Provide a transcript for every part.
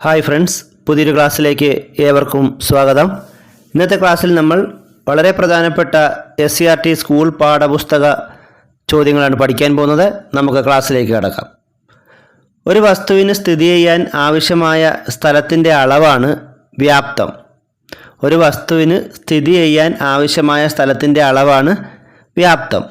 Hi friends പുതിയൊരു ക്ലാസ്സിലേക്ക് ഏവർക്കും സ്വാഗതം. ഇന്നത്തെ ക്ലാസ്സിൽ നമ്മൾ വളരെ പ്രധാനപ്പെട്ട S C R T school പാഠപുസ്തക ചോദ്യങ്ങളാണ് പഠിക്കാൻ പോകുന്നത്. നമുക്ക് ക്ലാസ്സിലേക്ക് കടക്കാം. ഒരു വസ്തുവിന് സ്ഥിതി ചെയ്യാൻ ആവശ്യമായ സ്ഥലത്തിന്റെ അളവാണ് വ്യാപ്തം. ഒരു വസ്തുവിന് സ്ഥിതി ചെയ്യാൻ ആവശ്യമായ സ്ഥലത്തിന്റെ അളവാണ് വ്യാപ്തം.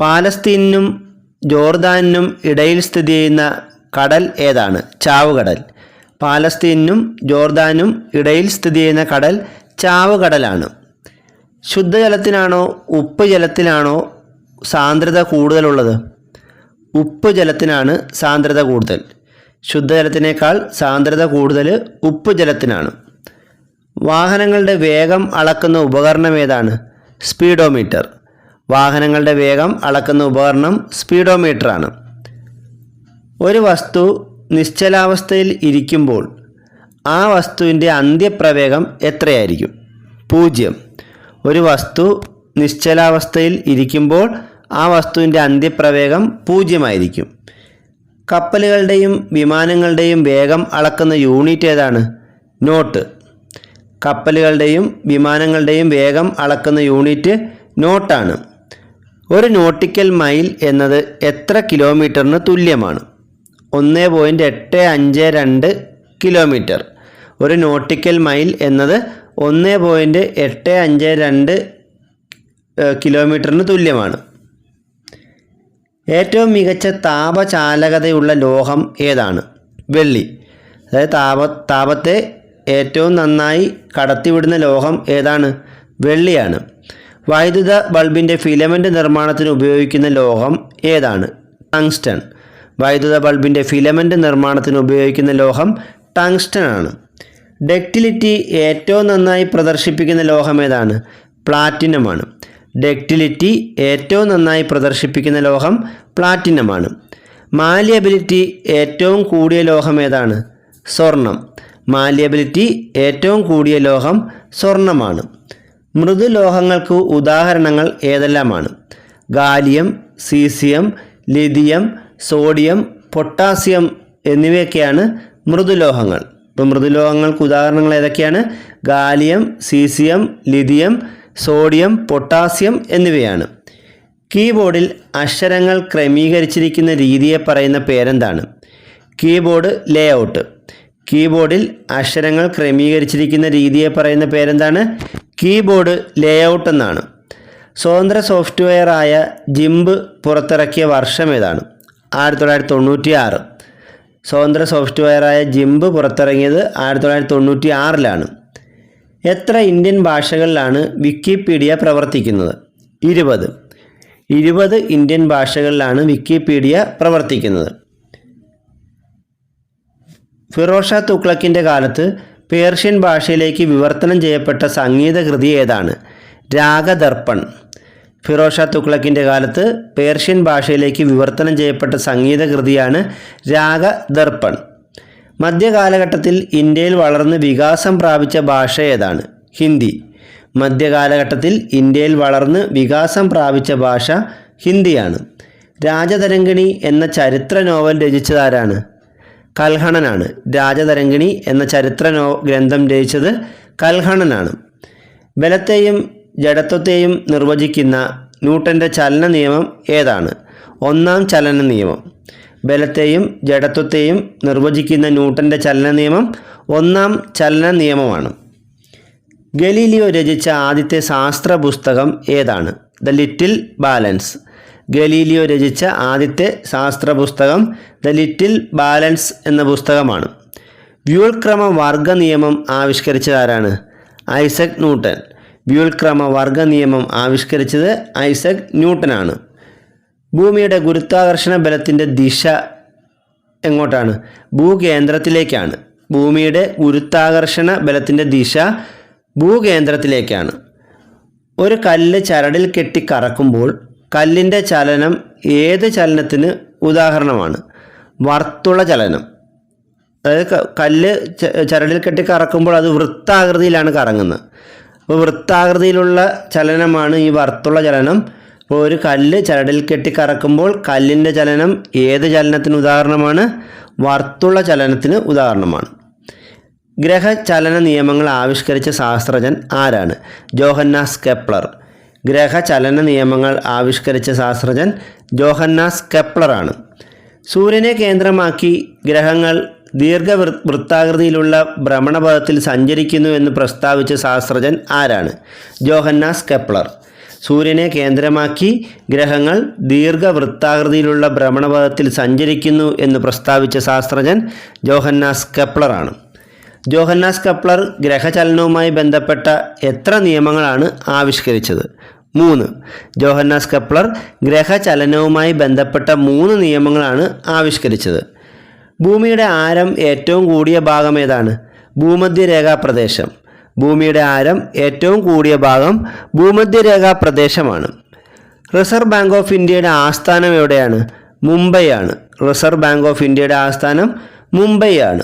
പാലസ്തീനും ജോർദാനിനും ഇടയിൽ സ്ഥിതി ചെയ്യുന്ന കടൽ ഏതാണ്? ചാവുകടൽ. പാലസ്തീനും ജോർദാനും ഇടയിൽ സ്ഥിതി ചെയ്യുന്ന കടൽ ചാവുകടലാണ്. ശുദ്ധജലത്തിനാണോ ഉപ്പ് ജലത്തിനാണോ സാന്ദ്രത കൂടുതലുള്ളത്? ഉപ്പ് ജലത്തിനാണ് സാന്ദ്രത കൂടുതൽ. ശുദ്ധജലത്തിനേക്കാൾ സാന്ദ്രത കൂടുതൽ ഉപ്പ് ജലത്തിനാണ് വാഹനങ്ങളുടെ വേഗം അളക്കുന്ന ഉപകരണം ഏതാണ്? സ്പീഡോമീറ്റർ. വാഹനങ്ങളുടെ വേഗം അളക്കുന്ന ഉപകരണം സ്പീഡോമീറ്ററാണ്. ഒരു വസ്തു നിശ്ചലാവസ്ഥയിൽ ഇരിക്കുമ്പോൾ ആ വസ്തുവിന്റെ അന്ത്യപ്രവേഗം എത്രയായിരിക്കും? പൂജ്യം. ഒരു വസ്തു നിശ്ചലാവസ്ഥയിൽ ഇരിക്കുമ്പോൾ ആ വസ്തുവിന്റെ അന്ത്യപ്രവേഗം പൂജ്യമായിരിക്കും. കപ്പലുകളുടെയും വിമാനങ്ങളുടെയും വേഗം അളക്കുന്ന യൂണിറ്റ് ഏതാണ്? നോട്ട്. കപ്പലുകളുടെയും വിമാനങ്ങളുടെയും വേഗം അളക്കുന്ന യൂണിറ്റ് നോട്ടാണ്. ഒരു നോട്ടിക്കൽ മൈൽ എന്നത് എത്ര കിലോമീറ്ററിന് തുല്യമാണ്? ഒന്ന് പോയിന്റ് എട്ട് അഞ്ച് രണ്ട് കിലോമീറ്റർ ഒരു നോട്ടിക്കൽ മൈൽ എന്നത് ഒന്ന് പോയിന്റ് എട്ട് അഞ്ച് രണ്ട് കിലോമീറ്ററിന് തുല്യമാണ്. ഏറ്റവും മികച്ച താപചാലകതയുള്ള ലോഹം ഏതാണ്? വെള്ളി. അതായത് താപ താപത്തെ ഏറ്റവും നന്നായി കടത്തിവിടുന്ന ലോഹം ഏതാണ്? വെള്ളിയാണ്. വൈദ്യുത ബൾബിന്റെ ഫിലമെന്റ് നിർമ്മാണത്തിന് ഉപയോഗിക്കുന്ന ലോഹം ഏതാണ്? ടങ്സ്റ്റൺ. വൈദ്യുത ബൾബിന്റെ ഫിലമെന്റ് നിർമ്മാണത്തിന് ഉപയോഗിക്കുന്ന ലോഹം ടങ്സ്റ്റൺ ആണ് ഡക്റ്റിലിറ്റി ഏറ്റവും നന്നായി പ്രദർശിപ്പിക്കുന്ന ലോഹം ഏതാണ്? പ്ലാറ്റിനമാണ്. ഡക്റ്റിലിറ്റി ഏറ്റവും നന്നായി പ്രദർശിപ്പിക്കുന്ന ലോഹം പ്ലാറ്റിനമാണ്. മാലിയബിലിറ്റി ഏറ്റവും കൂടിയ ലോഹം ഏതാണ്? സ്വർണം. മാലിയബിലിറ്റി ഏറ്റവും കൂടിയ ലോഹം സ്വർണമാണ്. മൃദു ലോഹങ്ങൾക്ക് ഉദാഹരണങ്ങൾ ഏതെല്ലാമാണ്? Gallium caesium lithium sodium potassium എന്നിവയൊക്കെയാണ് മൃദുലോഹങ്ങൾ. ഇപ്പോൾ മൃദുലോഹങ്ങൾക്ക് ഉദാഹരണങ്ങൾ ഏതൊക്കെയാണ്? Gallium caesium lithium sodium potassium എന്നിവയാണ്. കീബോർഡിൽ അക്ഷരങ്ങൾ ക്രമീകരിച്ചിരിക്കുന്ന രീതിയെ പറയുന്ന പേരെന്താണ്? Keyboard layout. കീബോർഡിൽ അക്ഷരങ്ങൾ ക്രമീകരിച്ചിരിക്കുന്ന രീതിയെ പറയുന്ന പേരെന്താണ്? കീബോർഡ് ലേഔട്ട് എന്നാണ്. സ്വതന്ത്ര സോഫ്റ്റ്വെയറായ ജിംബ് പുറത്തിറക്കിയ വർഷം ഏതാണ്? ആയിരത്തി തൊള്ളായിരത്തി തൊണ്ണൂറ്റി ആറ് സ്വതന്ത്ര സോഫ്റ്റ്വെയറായ ജിംബ് പുറത്തിറങ്ങിയത് ആയിരത്തി തൊള്ളായിരത്തി തൊണ്ണൂറ്റി ആറിലാണ് എത്ര ഇന്ത്യൻ ഭാഷകളിലാണ് വിക്കിപീഡിയ പ്രവർത്തിക്കുന്നത്? ഇരുപത്. ഇരുപത് ഇന്ത്യൻ ഭാഷകളിലാണ് വിക്കിപീഡിയ പ്രവർത്തിക്കുന്നത്. ഫിറോഷ തുക്ലക്കിന്റെ കാലത്ത് പേർഷ്യൻ ഭാഷയിലേക്ക് വിവർത്തനം ചെയ്യപ്പെട്ട സംഗീതകൃതി ഏതാണ്? രാഗദർപ്പൺ. ഫിറോഷ തുക്ലക്കിന്റെ കാലത്ത് പേർഷ്യൻ ഭാഷയിലേക്ക് വിവർത്തനം ചെയ്യപ്പെട്ട സംഗീതകൃതിയാണ് രാഗദർപ്പൺ. മധ്യകാലഘട്ടത്തിൽ ഇന്ത്യയിൽ വളർന്ന് വികാസം പ്രാപിച്ച ഭാഷ ഏതാണ്? ഹിന്ദി. മധ്യകാലഘട്ടത്തിൽ ഇന്ത്യയിൽ വളർന്ന് വികാസം പ്രാപിച്ച ഭാഷ ഹിന്ദിയാണ്. രാജതരംഗിണി എന്ന ചരിത്ര നോവൽ രചിച്ചതാരാണ് കൽഹണനാണ്. രാജതരംഗിണി എന്ന ചരിത്ര നോ ഗ്രന്ഥം രചിച്ചത് കൽഹണനാണ്. ബലത്തെയും ജഡത്വത്തെയും നിർവചിക്കുന്ന ന്യൂട്ടന്റെ ചലന നിയമം ഏതാണ്? ഒന്നാം ചലന നിയമം. ബലത്തെയും ജഡത്വത്തെയും നിർവചിക്കുന്ന ന്യൂട്ടന്റെ ചലന നിയമം ഒന്നാം ചലന നിയമമാണ്. ഗലീലിയോ രചിച്ച ആദ്യത്തെ ശാസ്ത്ര പുസ്തകം ഏതാണ്? The little balance. ഗലീലിയോ രചിച്ച ആദ്യത്തെ ശാസ്ത്ര പുസ്തകം ദ ലിറ്റിൽ ബാലൻസ് എന്ന പുസ്തകമാണ്. വ്യൂൾക്രമ വർഗ നിയമം ആവിഷ്കരിച്ചതാരാണ്? Isaac Newton. വ്യൂൾക്രമ വർഗ നിയമം ആവിഷ്കരിച്ചത് ഐസക് ന്യൂട്ടനാണ്. ഭൂമിയുടെ ഗുരുത്വാകർഷണ ബലത്തിന്റെ ദിശ എങ്ങോട്ടാണ്? ഭൂകേന്ദ്രത്തിലേക്കാണ്. ഭൂമിയുടെ ഗുരുത്വാകർഷണ ബലത്തിന്റെ ദിശ ഭൂകേന്ദ്രത്തിലേക്കാണ്. ഒരു കല്ല് ചരടിൽ കെട്ടി കറക്കുമ്പോൾ കല്ലിന്റെ ചലനം ഏത് ചലനത്തിന് ഉദാഹരണമാണ്? വർത്തുള ചലനം. അതായത് കല്ല് ചരടിൽ കെട്ടി കറക്കുമ്പോൾ അത് വൃത്താകൃതിയിലാണ് കറങ്ങുന്നത്. അപ്പോൾ വൃത്താകൃതിയിലുള്ള ചലനമാണ് ഈ വർത്തുള്ള ചലനം. അപ്പോൾ ഒരു കല്ല് ചരടിൽ കെട്ടി കറക്കുമ്പോൾ കല്ലിന്റെ ചലനം ഏത് ചലനത്തിന് ഉദാഹരണമാണ്? വർത്തുള്ള ചലനത്തിന് ഉദാഹരണമാണ്. ഗ്രഹചലന നിയമങ്ങൾ ആവിഷ്കരിച്ച ശാസ്ത്രജ്ഞൻ ആരാണ്? Johannes Kepler. ഗ്രഹചലന നിയമങ്ങൾ ആവിഷ്കരിച്ച ശാസ്ത്രജ്ഞൻ ജോഹന്നാസ് കെപ്ലറാണ് സൂര്യനെ കേന്ദ്രമാക്കി ഗ്രഹങ്ങൾ ദീർഘവൃ വൃത്താകൃതിയിലുള്ള ഭ്രമണപഥത്തിൽ സഞ്ചരിക്കുന്നു എന്ന് പ്രസ്താവിച്ച ശാസ്ത്രജ്ഞൻ ആരാണ്? Johannes Kepler. സൂര്യനെ കേന്ദ്രമാക്കി ഗ്രഹങ്ങൾ ദീർഘവൃത്താകൃതിയിലുള്ള ഭ്രമണപഥത്തിൽ സഞ്ചരിക്കുന്നു എന്ന് പ്രസ്താവിച്ച ശാസ്ത്രജ്ഞൻ ജോഹന്നാസ് കെപ്ലറാണ് ജോഹന്നാസ് കെപ്ലർ ഗ്രഹചലനവുമായി ബന്ധപ്പെട്ട എത്ര നിയമങ്ങളാണ് ആവിഷ്കരിച്ചത്? മൂന്ന്. ജോഹന്നാസ് കെപ്ലർ ഗ്രഹചലനവുമായി ബന്ധപ്പെട്ട മൂന്ന് നിയമങ്ങളാണ് ആവിഷ്കരിച്ചത്. ഭൂമിയുടെ ആരം ഏറ്റവും കൂടിയ ഭാഗം ഏതാണ്? ഭൂമധ്യരേഖാ പ്രദേശം ഭൂമിയുടെ ആരം ഏറ്റവും കൂടിയ ഭാഗം ഭൂമധ്യരേഖാ പ്രദേശമാണ് റിസർവ് ബാങ്ക് ഓഫ് ഇന്ത്യയുടെ ആസ്ഥാനം എവിടെയാണ്? മുംബൈയാണ്. റിസർവ് ബാങ്ക് ഓഫ് ഇന്ത്യയുടെ ആസ്ഥാനം മുംബൈയാണ്.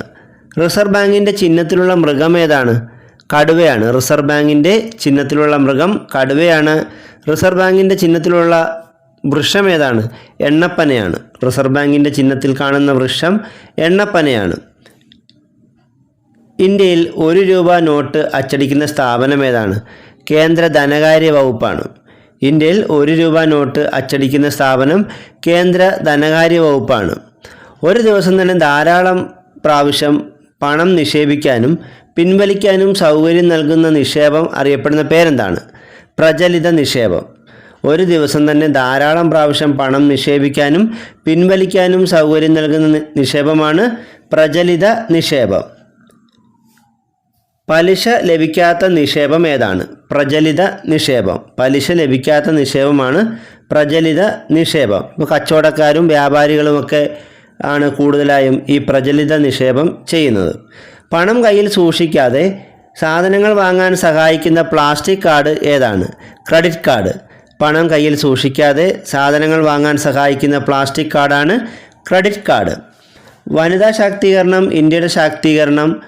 റിസർവ് ബാങ്കിന്റെ ചിഹ്നത്തിലുള്ള മൃഗം ഏതാണ്? കടുവയാണ്. റിസർവ് ബാങ്കിന്റെ ചിഹ്നത്തിലുള്ള മൃഗം കടുവയാണ്. റിസർവ് ബാങ്കിന്റെ ചിഹ്നത്തിലുള്ള വൃക്ഷം ഏതാണ് എണ്ണപ്പനയാണ്. റിസർവ് ബാങ്കിന്റെ ചിഹ്നത്തിൽ കാണുന്ന വൃക്ഷം എണ്ണപ്പനയാണ്. ഇന്ത്യയിൽ ഒരു രൂപ നോട്ട് അച്ചടിക്കുന്ന സ്ഥാപനം ഏതാണ്? കേന്ദ്ര ധനകാര്യ വകുപ്പാണ്. ഇന്ത്യയിൽ ഒരു രൂപ നോട്ട് അച്ചടിക്കുന്ന സ്ഥാപനം കേന്ദ്ര ധനകാര്യ വകുപ്പാണ്. ഒരു ദിവസം തന്നെ ധാരാളം പ്രാവശ്യം പണം നിക്ഷേപിക്കാനും പിൻവലിക്കാനും സൗകര്യം നൽകുന്ന നിക്ഷേപം അറിയപ്പെടുന്ന പേരെന്താണ്? പ്രചലിത നിക്ഷേപം. ഒരു ദിവസം തന്നെ ധാരാളം പ്രാവശ്യം പണം നിക്ഷേപിക്കാനും പിൻവലിക്കാനും സൗകര്യം നൽകുന്ന നിക്ഷേപമാണ് പ്രചലിത നിക്ഷേപം. പലിശ ലഭിക്കാത്ത നിക്ഷേപം ഏതാണ്? പ്രചലിത നിക്ഷേപം. പലിശ ലഭിക്കാത്ത നിക്ഷേപമാണ് പ്രചലിത നിക്ഷേപം. ഇപ്പോൾ കച്ചവടക്കാരും വ്യാപാരികളുമൊക്കെ ആണ് കൂടുതലായും ഈ പ്രചലിത നിക്ഷേപം ചെയ്യുന്നത്. പണം കയ്യിൽ സൂക്ഷിക്കാതെ സാധനങ്ങൾ വാങ്ങാൻ സഹായിക്കുന്ന പ്ലാസ്റ്റിക് കാർഡ് ഏതാണ്? Credit card. പണം കയ്യിൽ സൂക്ഷിക്കാതെ സാധനങ്ങൾ വാങ്ങാൻ സഹായിക്കുന്ന പ്ലാസ്റ്റിക് കാർഡാണ് ക്രെഡിറ്റ് കാർഡ്. വനിതാ ശാക്തീകരണം ഇന്ത്യയുടെ ശാക്തീകരണം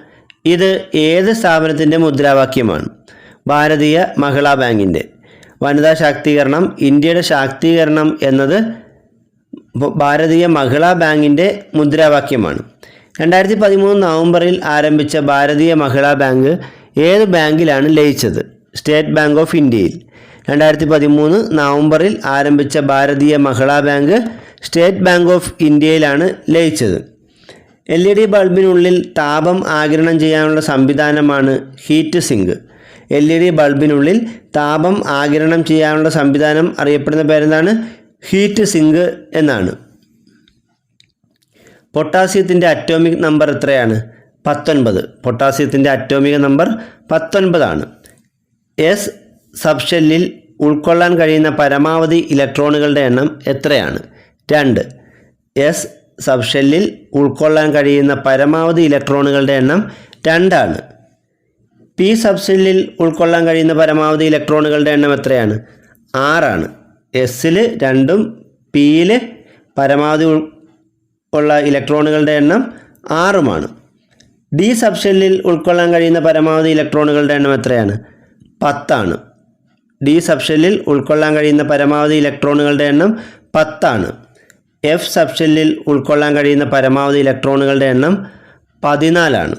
ഇത് ഏത് സ്ഥാപനത്തിന്റെ മുദ്രാവാക്യമാണ്? ഭാരതീയ മഹിളാ ബാങ്കിന്റെ വനിതാ ശാക്തീകരണം ഇന്ത്യയുടെ ശാക്തീകരണം എന്നത് ഭാരതീയ മഹിളാ ബാങ്കിന്റെ മുദ്രാവാക്യമാണ്. രണ്ടായിരത്തി പതിമൂന്ന് നവംബറിൽ ആരംഭിച്ച ഭാരതീയ മഹിളാ ബാങ്ക് ഏത് ബാങ്കിലാണ് ലയിച്ചത്? സ്റ്റേറ്റ് ബാങ്ക് ഓഫ് ഇന്ത്യയിൽ. രണ്ടായിരത്തി പതിമൂന്ന് നവംബറിൽ ആരംഭിച്ച Bharatiya Mahila bank state bank of ഇന്ത്യയിലാണ് ലയിച്ചത്. എൽ ഇ ഡി ബൾബിനുള്ളിൽ താപം ആഗിരണം ചെയ്യാനുള്ള സംവിധാനമാണ് heat sink. L E D ബൾബിനുള്ളിൽ താപം ആഗിരണം ചെയ്യാനുള്ള സംവിധാനം അറിയപ്പെടുന്ന പേരെന്താണ്? ഹീറ്റ് സിങ്ക് എന്നാണ്. പൊട്ടാസ്യത്തിന്റെ അറ്റോമിക് നമ്പർ എത്രയാണ്? പത്തൊൻപത്. പൊട്ടാസ്യത്തിന്റെ അറ്റോമിക് നമ്പർ പത്തൊൻപതാണ്. എസ് സബ്ഷെല്ലിൽ ഉൾക്കൊള്ളാൻ കഴിയുന്ന പരമാവധി ഇലക്ട്രോണുകളുടെ എണ്ണം എത്രയാണ്? രണ്ട്. എസ് സബ്ഷെല്ലിൽ ഉൾക്കൊള്ളാൻ കഴിയുന്ന പരമാവധി ഇലക്ട്രോണുകളുടെ എണ്ണം രണ്ടാണ്. പി സബ്ഷെല്ലിൽ ഉൾക്കൊള്ളാൻ കഴിയുന്ന പരമാവധി ഇലക്ട്രോണുകളുടെ എണ്ണം എത്രയാണ്? ആറാണ്. എസ്സിൽ രണ്ടും പിയിൽ പരമാവധി ഉള്ള ഇലക്ട്രോണുകളുടെ എണ്ണം ആറുമാണ്. ഡി സബ്ഷെല്ലിൽ ഉൾക്കൊള്ളാൻ കഴിയുന്ന പരമാവധി ഇലക്ട്രോണുകളുടെ എണ്ണം എത്രയാണ്? പത്താണ്. ഡി സബ്ഷെല്ലിൽ ഉൾക്കൊള്ളാൻ കഴിയുന്ന പരമാവധി ഇലക്ട്രോണുകളുടെ എണ്ണം പത്താണ്. എഫ് സബ്ഷെല്ലിൽ ഉൾക്കൊള്ളാൻ കഴിയുന്ന പരമാവധി ഇലക്ട്രോണുകളുടെ എണ്ണം പതിനാലാണ്.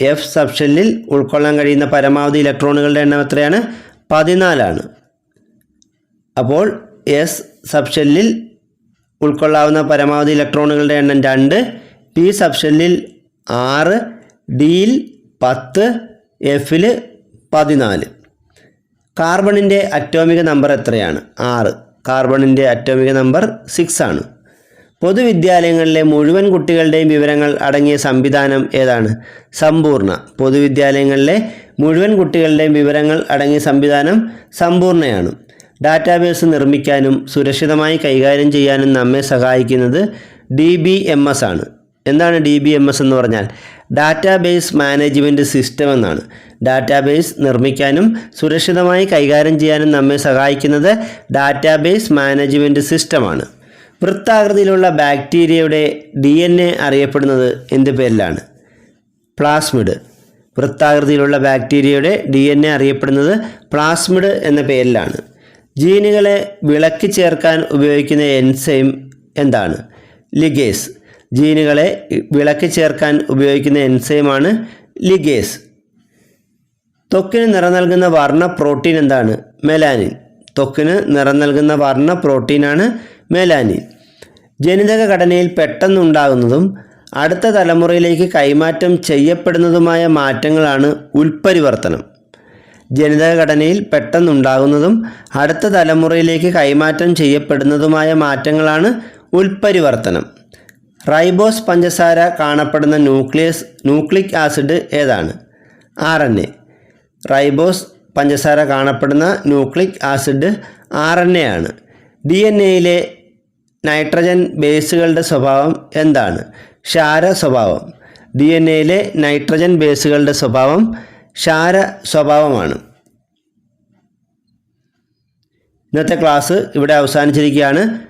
എഫ് സബ്ഷെല്ലിൽ ഉൾക്കൊള്ളാൻ കഴിയുന്ന പരമാവധി ഇലക്ട്രോണുകളുടെ എണ്ണം എത്രയാണ്? പതിനാലാണ്. അപ്പോൾ എസ് സബ്ഷെല്ലിൽ ഉൾക്കൊള്ളാവുന്ന പരമാവധി ഇലക്ട്രോണുകളുടെ എണ്ണം രണ്ട് പി സബ്ഷെല്ലിൽ ആറ് ഡിയിൽ പത്ത് എഫിൽ പതിനാല്. കാർബണിന്റെ അറ്റോമിക നമ്പർ എത്രയാണ്? ആറ്. കാർബണിന്റെ അറ്റോമിക നമ്പർ സിക്സ് ആണ്. പൊതുവിദ്യാലയങ്ങളിലെ മുഴുവൻ കുട്ടികളുടെയും വിവരങ്ങൾ അടങ്ങിയ സംവിധാനം ഏതാണ്? സമ്പൂർണ പൊതുവിദ്യാലയങ്ങളിലെ മുഴുവൻ കുട്ടികളുടെയും വിവരങ്ങൾ അടങ്ങിയ സംവിധാനം സമ്പൂർണയാണ് ഡാറ്റാബേസ് നിർമ്മിക്കാനും സുരക്ഷിതമായി കൈകാര്യം ചെയ്യാനും നമ്മെ സഹായിക്കുന്നത് ഡി ബി എം എസ് ആണ്. എന്താണ് ഡി ബി എം എസ് എന്ന് പറഞ്ഞാൽ? ഡാറ്റാബേസ് മാനേജ്മെന്റ് സിസ്റ്റം എന്നാണ്. ഡാറ്റാബേസ് നിർമ്മിക്കാനും സുരക്ഷിതമായി കൈകാര്യം ചെയ്യാനും നമ്മെ സഹായിക്കുന്നത് ഡാറ്റാബേസ് മാനേജ്മെന്റ് സിസ്റ്റമാണ് വൃത്താകൃതിയിലുള്ള ബാക്ടീരിയയുടെ ഡി എൻ എ അറിയപ്പെടുന്നത് എന്ത് പേരിലാണ്. പ്ലാസ്മിഡ്. വൃത്താകൃതിയിലുള്ള ബാക്ടീരിയയുടെ ഡി എൻ എ അറിയപ്പെടുന്നത് പ്ലാസ്മിഡ് എന്ന പേരിലാണ്. ജീനുകളെ വിളക്കി ചേർക്കാൻ ഉപയോഗിക്കുന്ന എൻസൈം എന്താണ്? ലിഗേസ്. ജീനുകളെ വിളക്കി ചേർക്കാൻ ഉപയോഗിക്കുന്ന എൻസൈമാണ് ലിഗേസ്. ത്വക്കിന് നിറം നൽകുന്ന വർണ പ്രോട്ടീൻ എന്താണ്? മെലാനിൻ. ത്വക്കിന് നിറം നൽകുന്ന വർണ പ്രോട്ടീനാണ് മെലാനിൻ. ജനിതക ഘടനയിൽ പെട്ടെന്നുണ്ടാകുന്നതും അടുത്ത തലമുറയിലേക്ക് കൈമാറ്റം ചെയ്യപ്പെടുന്നതുമായ മാറ്റങ്ങളാണ് ഉൽപരിവർത്തനം ജനിതക ഘടനയിൽ പെട്ടെന്നുണ്ടാകുന്നതും അടുത്ത തലമുറയിലേക്ക് കൈമാറ്റം ചെയ്യപ്പെടുന്നതുമായ മാറ്റങ്ങളാണ് ഉൽപ്പരിവർത്തനം. റൈബോസ് പഞ്ചസാര കാണപ്പെടുന്ന ന്യൂക്ലിയസ് ന്യൂക്ലിക് ആസിഡ് ഏതാണ്? ആർ എൻ എ റൈബോസ് പഞ്ചസാര കാണപ്പെടുന്ന nucleic acid R N A ആണ്. ഡി എൻ എയിലെ നൈട്രജൻ ബേസുകളുടെ സ്വഭാവം എന്താണ്? ക്ഷാര സ്വഭാവം. ഡി എൻ എയിലെ നൈട്രജൻ ബേസുകളുടെ സ്വഭാവം ക്ഷാര സ്വഭാവമാണ്. ഇന്നത്തെ ക്ലാസ് ഇവിടെ അവസാനിച്ചിരിക്കുകയാണ്.